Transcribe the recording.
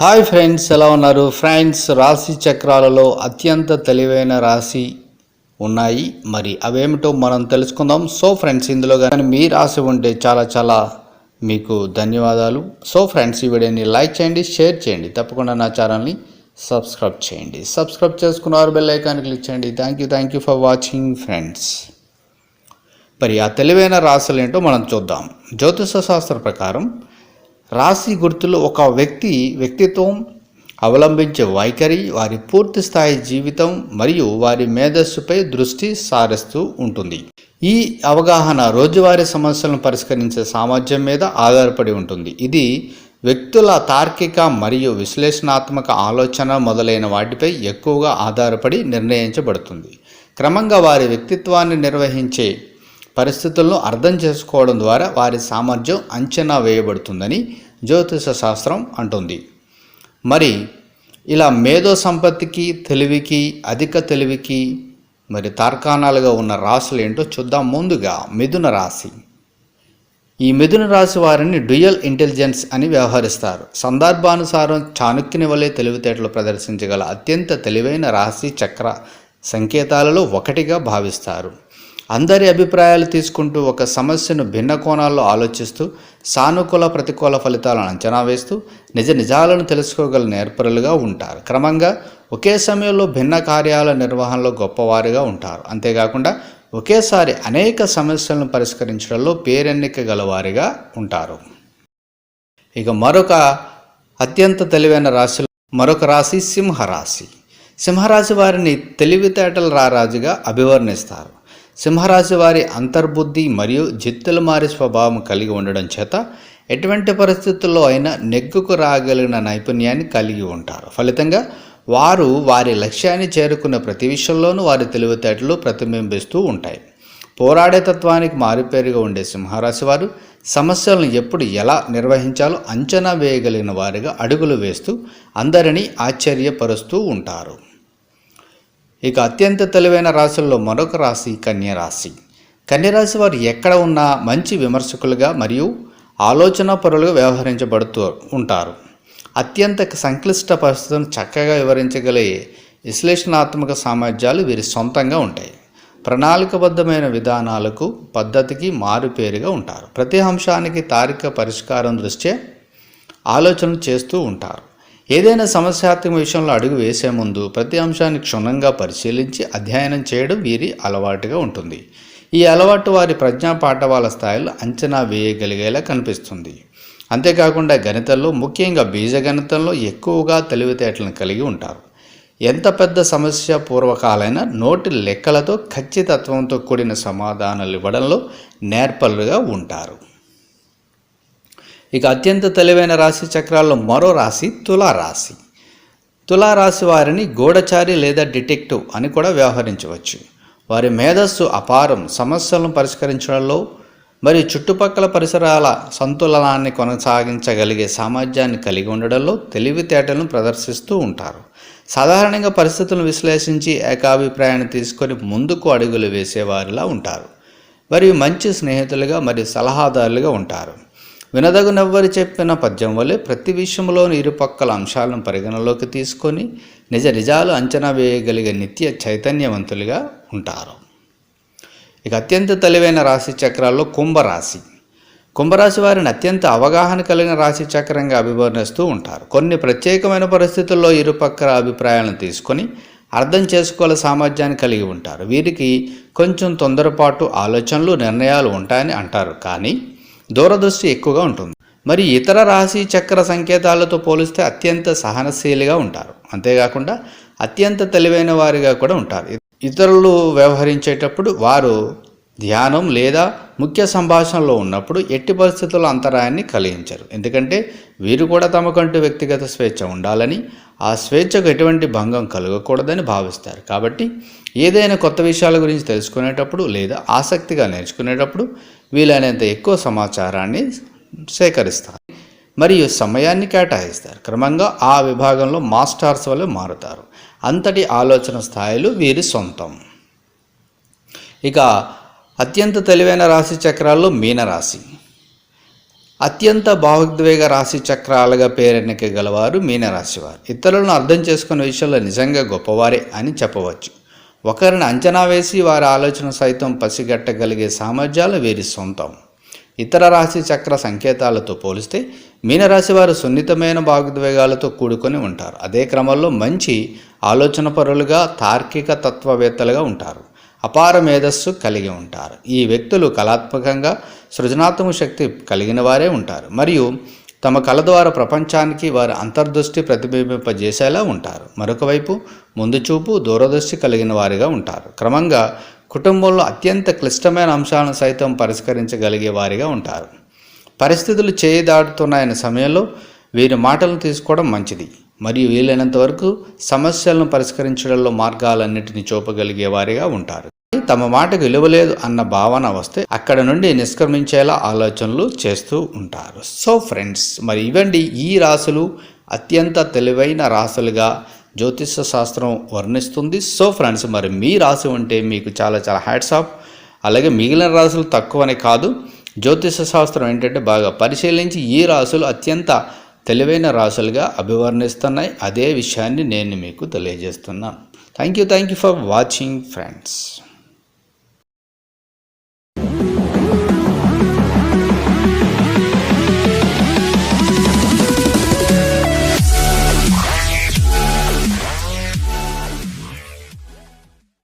Hi friends ఎలా ఉన్నారు? Friends రాశి చక్రాలలో అత్యంత తెలివైన రాశి ఉన్నాయి. మరి అవేమిటో మనం తెలుసుకుందాం. సో ఫ్రెండ్స్ ఇందులో కానీ మీ రాశి ఉంటే చాలా చాలా మీకు ధన్యవాదాలు. సో ఫ్రెండ్స్ ఈ వీడియోని లైక్ చేయండి షేర్ చేయండి. తప్పకుండా నా ఛానల్ని సబ్స్క్రైబ్ చేయండి. సబ్స్క్రైబ్ చేసుకున్నారు బెల్ ఐకాన్ క్లిక్ చేయండి. Thank you thank you for watching friends. మరి ఆ తెలివైన రాశులు ఏంటో మనం చూద్దాం. జ్యోతిష శాస్త్ర ప్రకారం రాశి గుర్తులు ఒక వ్యక్తి వ్యక్తిత్వం అవలంబించే వైఖరి వారి పూర్తి స్థాయి జీవితం మరియు వారి మేధస్సుపై దృష్టి సారిస్తూ ఉంటుంది. ఈ అవగాహన రోజువారీ సమస్యలను పరిష్కరించే సామర్థ్యం మీద ఆధారపడి ఉంటుంది. ఇది వ్యక్తుల తార్కిక మరియు విశ్లేషణాత్మక ఆలోచన మొదలైన వాటిపై ఎక్కువగా ఆధారపడి నిర్ణయించబడుతుంది. క్రమంగా వారి వ్యక్తిత్వాన్ని నిర్వహించే పరిస్థితులను అర్థం చేసుకోవడం ద్వారా వారి సామర్థ్యం అంచనా వేయబడుతుందని జ్యోతిష శాస్త్రం అంటుంది. మరి ఇలా మేధో సంపత్తికి తెలివికి అధిక తెలివికి మరి తార్కాణాలుగా ఉన్న రాసులు ఏంటో చూద్దాం ముందుగా మిథున రాశి. ఈ మిథున రాశి వారిని డ్యూయల్ ఇంటెలిజెన్స్ అని వ్యవహరిస్తారు. సందర్భానుసారం చాణుక్యుని వలె తెలివితేటలు ప్రదర్శించగల అత్యంత తెలివైన రాశి చక్ర సంకేతాలలో ఒకటిగా భావిస్తారు. అందరి అభిప్రాయాలు తీసుకుంటూ ఒక సమస్యను భిన్న కోణాల్లో ఆలోచిస్తూ సానుకూల ప్రతికూల ఫలితాలను అంచనా వేస్తూ నిజ నిజాలను తెలుసుకోగల నేర్పరులుగా ఉంటారు. క్రమంగా ఒకే సమయంలో భిన్న కార్యాల నిర్వహణలో గొప్పవారుగా ఉంటారు. అంతేకాకుండా ఒకేసారి అనేక సమస్యలను పరిష్కరించడంలో పేరెన్నిక గలవారిగా ఉంటారు. ఇక మరొక అత్యంత తెలివైన రాశిలో మరొక రాశి సింహరాశి. సింహరాశి వారిని తెలివితేటల రారాజుగా అభివర్ణిస్తారు. సింహరాశి వారి అంతర్బుద్ధి మరియు జిత్తులు మారి స్వభావం కలిగి ఉండడం చేత ఎటువంటి పరిస్థితుల్లో అయినా నెగ్గుకు రాగలిగిన నైపుణ్యాన్ని కలిగి ఉంటారు. ఫలితంగా వారు వారి లక్ష్యాన్ని చేరుకున్న ప్రతి విషయంలోనూ వారి తెలివితేటలు ప్రతిబింబిస్తూ ఉంటాయి. పోరాడే తత్వానికి మారుపేరుగా ఉండే సింహరాశి వారు సమస్యలను ఎప్పుడు ఎలా నిర్వహించాలో అంచనా వేయగలిగిన వారిగా అడుగులు వేస్తూ అందరినీ ఆశ్చర్యపరుస్తూ ఉంటారు. ఇక అత్యంత తెలివైన రాశుల్లో మరొక రాశి కన్యరాశి కన్యరాశి వారు ఎక్కడ ఉన్నా మంచి విమర్శకులుగా మరియు ఆలోచన పరులుగా వ్యవహరించబడుతూ ఉంటారు. అత్యంత సంక్లిష్ట పరిస్థితులను చక్కగా వివరించగలే విశ్లేషణాత్మక సామర్థ్యాలు వీరి సొంతంగా ఉంటాయి. ప్రణాళికబద్ధమైన విధానాలకు పద్ధతికి మారుపేరుగా ఉంటారు. ప్రతి అంశానికి తారిక పరిష్కారం దృష్ట్యా ఆలోచన చేస్తూ ఉంటారు. ఏదైనా సమస్యాత్మక విషయంలో అడుగు వేసే ముందు ప్రతి అంశాన్ని క్షుణ్ణంగా పరిశీలించి అధ్యయనం చేయడం వీరి అలవాటుగా ఉంటుంది. ఈ అలవాటు వారి ప్రజ్ఞా పాఠవాల స్థాయిలో అంచనా వేయగలిగేలా కనిపిస్తుంది. అంతేకాకుండా గణితంలో ముఖ్యంగా బీజగణితంలో ఎక్కువగా తెలివితేటలను కలిగి ఉంటారు. ఎంత పెద్ద సమస్య పూర్వకాలైన నోటి లెక్కలతో ఖచ్చితత్వంతో కూడిన సమాధానాలు ఇవ్వడంలో నేర్పలుగా ఉంటారు. ఇక అత్యంత తెలివైన రాశి చక్రాల్లో మరో రాశి తులారాశి. తులారాశి వారిని గూఢచారి లేదా డిటెక్టివ్ అని కూడా వ్యవహరించవచ్చు. వారి మేధస్సు అపారం సమస్యలను పరిష్కరించడంలో మరియు చుట్టుపక్కల పరిసరాల సంతులనాన్ని కొనసాగించగలిగే సామర్థ్యాన్ని కలిగి ఉండడంలో తెలివితేటలను ప్రదర్శిస్తూ ఉంటారు. సాధారణంగా పరిస్థితులను విశ్లేషించి ఏకాభిప్రాయాన్ని తీసుకొని ముందుకు అడుగులు వేసేవారిలా ఉంటారు. మరియు మంచి స్నేహితులుగా మరియు సలహాదారులుగా ఉంటారు. వినదగునెవ్వరు చెప్పిన పద్యం వల్లే ప్రతి విషయంలోని ఇరుపక్కల అంశాలను పరిగణలోకి తీసుకొని నిజ నిజాలు అంచనా వేయగలిగే నిత్య చైతన్యవంతులుగా ఉంటారు. ఇక అత్యంత తెలివైన రాశి చక్రాల్లో కుంభరాశి. కుంభరాశి వారిని అత్యంత అవగాహన కలిగిన రాశి చక్రంగా అభివర్ణిస్తూ ఉంటారు. కొన్ని ప్రత్యేకమైన పరిస్థితుల్లో ఇరుపక్కల అభిప్రాయాలను తీసుకొని అర్థం చేసుకోగల సామర్థ్యాన్ని కలిగి ఉంటారు. వీరికి కొంచెం తొందరపాటు ఆలోచనలు నిర్ణయాలు ఉంటాయని అంటారు. కానీ దూరదృష్టి ఎక్కువగా ఉంటుంది. మరి ఇతర రాశి చక్ర సంకేతాలతో పోలిస్తే అత్యంత సహనశీలిగా ఉంటారు. అంతేకాకుండా అత్యంత తెలివైన వారిగా కూడా ఉంటారు. ఇతరులు వ్యవహరించేటప్పుడు వారు ధ్యానం లేదా ముఖ్య సంభాషణలో ఉన్నప్పుడు ఎట్టి పరిస్థితుల్లో అంతరాయాన్ని కలిగించరు. ఎందుకంటే వీరు కూడా తమకంటూ వ్యక్తిగత స్వేచ్ఛ ఉండాలని ఆ స్వేచ్ఛకు ఎటువంటి భంగం కలగకూడదని భావిస్తారు. కాబట్టి ఏదైనా కొత్త విషయాల గురించి తెలుసుకునేటప్పుడు లేదా ఆసక్తిగా నేర్చుకునేటప్పుడు వీలైనంత ఎక్కువ సమాచారాన్ని సేకరిస్తారు మరియు సమయాన్ని కేటాయిస్తారు. క్రమంగా ఆ విభాగంలో మాస్టర్స్ వల్ల మారుతారు. అంతటి ఆలోచన స్థాయిలు వీరి సొంతం. ఇక అత్యంత తెలివైన రాశి చక్రాల్లో మీనరాశి. అత్యంత భావోద్వేగ రాశి చక్రాలుగా పేరెన్నిక గలవారు మీనరాశివారు. ఇతరులను అర్థం చేసుకునే విషయంలో నిజంగా గొప్పవారే అని చెప్పవచ్చు. ఒకరిని అంచనా వేసి వారి ఆలోచన సైతం పసిగట్టగలిగే సామర్థ్యాలు వీరి సొంతం. ఇతర రాశి చక్ర సంకేతాలతో పోలిస్తే మీనరాశి వారు సున్నితమైన భావోద్వేగాలతో కూడుకొని ఉంటారు. అదే క్రమంలో మంచి ఆలోచన పరులుగా తార్కిక తత్వవేత్తలుగా ఉంటారు. అపార మేధస్సు కలిగి ఉంటారు. ఈ వ్యక్తులు కళాత్మకంగా సృజనాత్మక శక్తి కలిగిన వారే ఉంటారు. మరియు తమ కళ ద్వారా ప్రపంచానికి వారి అంతర్దృష్టి ప్రతిబింబింపజేసేలా ఉంటారు. మరొకవైపు ముందు చూపు దూరదృష్టి కలిగిన వారిగా ఉంటారు. క్రమంగా కుటుంబంలో అత్యంత క్లిష్టమైన అంశాలను సైతం పరిష్కరించగలిగే వారిగా ఉంటారు. పరిస్థితులు చేయి దాటుతున్నాయన్న సమయంలో వీరి మాటలను తీసుకోవడం మంచిది. మరియు వీలైనంత వరకు సమస్యలను పరిష్కరించడంలో మార్గాలన్నింటినీ చూపగలిగే వారిగా ఉంటారు. తమ మాటకు విలువలేదు అన్న భావన వస్తే అక్కడ నుండి నిష్క్రమించేలా ఆలోచనలు చేస్తూ ఉంటారు. సో ఫ్రెండ్స్ మరి ఇవండి ఈ రాసులు అత్యంత తెలివైన రాసులుగా జ్యోతిష శాస్త్రం వర్ణిస్తుంది. సో ఫ్రెండ్స్ మరి మీ రాశి ఉంటే మీకు చాలా చాలా హ్యాట్స్ ఆఫ్ అలాగే మిగిలిన రాసులు తక్కువనే కాదు. జ్యోతిష శాస్త్రం ఏంటంటే బాగా పరిశీలించి ఈ రాసులు అత్యంత తెలివైన రాసులుగా అభివర్ణిస్తున్నాయి. అదే విషయాన్ని నేను మీకు తెలియజేస్తున్నాను. Thank you thank you for watching friends